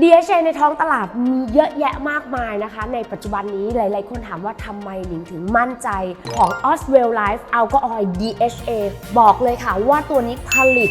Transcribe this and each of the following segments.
DHA ในท้องตลาดมีเยอะแยะมากมายนะคะ ในปัจจุบันนี้หลาย ๆ คนถามว่าทำไมหนิงถึงมั่นใจของ Oswell Life Alcohol DHA บอกเลยค่ะว่าตัวนี้ผลิต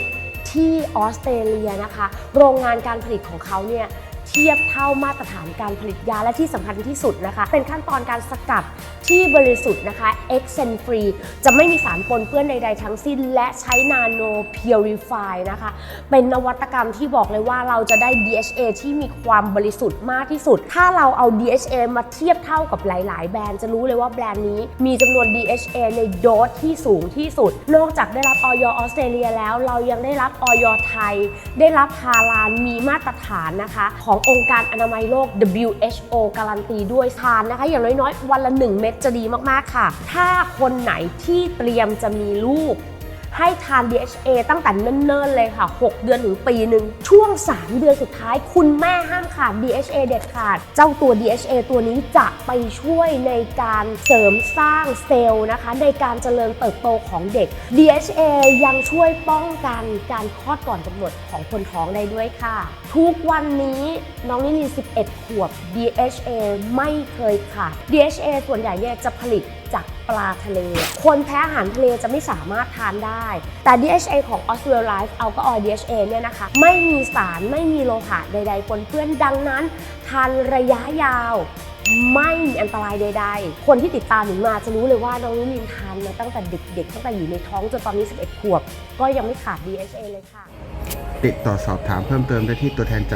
ที่ออสเตรเลียนะคะ โรงงานการผลิตของเขาเนี่ย เทียบเท่ามาตรฐานการผลิตยาและที่สำคัญที่สุดนะคะ เป็นขั้นตอนการสกัดที่บริสุทธิ์นะคะ e x c e n free จะไม่มีสารปนเปื้อนใดๆทั้งสิ้น และใช้ Nano Purify นะคะ เป็นนวัตกรรมที่บอกเลยว่าเราจะได้ DHA ที่มีความบริสุทธิ์มากที่สุด ถ้าเราเอา DHA มาเทียบเท่ากับหลาย ๆ แบรนด์จะรู้เลยว่าแบรนด์นี้มีจำนวน DHA ในโดสที่สูงที่สุด นอกจากได้รับออยออสเตรเลียแล้ว เรายังได้รับออยไทย ได้รับฮาลาลมีมาตรฐานนะคะ ขององค์การอนามัยโลก WHO การันตีด้วยทานนะคะ อย่างน้อยๆ วันละ 1 เม็ดจะดีมากๆค่ะ ถ้าคนไหนที่เตรียมจะมีลูก ให้ทาน DHA ตั้งแต่เนิ่นๆเลยค่ะ 6 เดือนถึงปีหนึ่งช่วง 3 เดือนสุดท้าย คุณแม่ห้ามขาด DHA เด็ดขาด เจ้าตัว DHA ตัวนี้จะไปช่วยในการเสริมสร้างเซลล์นะคะ ในการเจริญเติบโตของเด็ก DHA ยังช่วยป้องกันการคลอดก่อนกำหนดของคนท้องได้ด้วยค่ะ ทุกวันนี้น้องนิลิน11 ขวบ DHA ไม่เคยขาด DHA ส่วนใหญ่เนี่ยจะผลิตจากปลาทะเล คนแพ้อาหารทะเลจะไม่สามารถทานได้ แต่ DHA ของ Oswell Life Alcohol DHA เนี่ยนะคะ ไม่มีสารไม่มีโลหะใดๆปนเปื้อนดังนั้น ทานระยะยาวไม่มีอันตรายใด ๆ คนที่ติดตามหนูมาจะรู้เลยว่าน้องนิลินทานมาตั้งแต่เด็กๆตั้งแต่อยู่ในท้องจนตอนนี้ 11 ขวบ ก็ยังไม่ขาด DHA เลยค่ะ ติดต่อสอบถามเพิ่มเติมได้ที่ตัวแทนจาก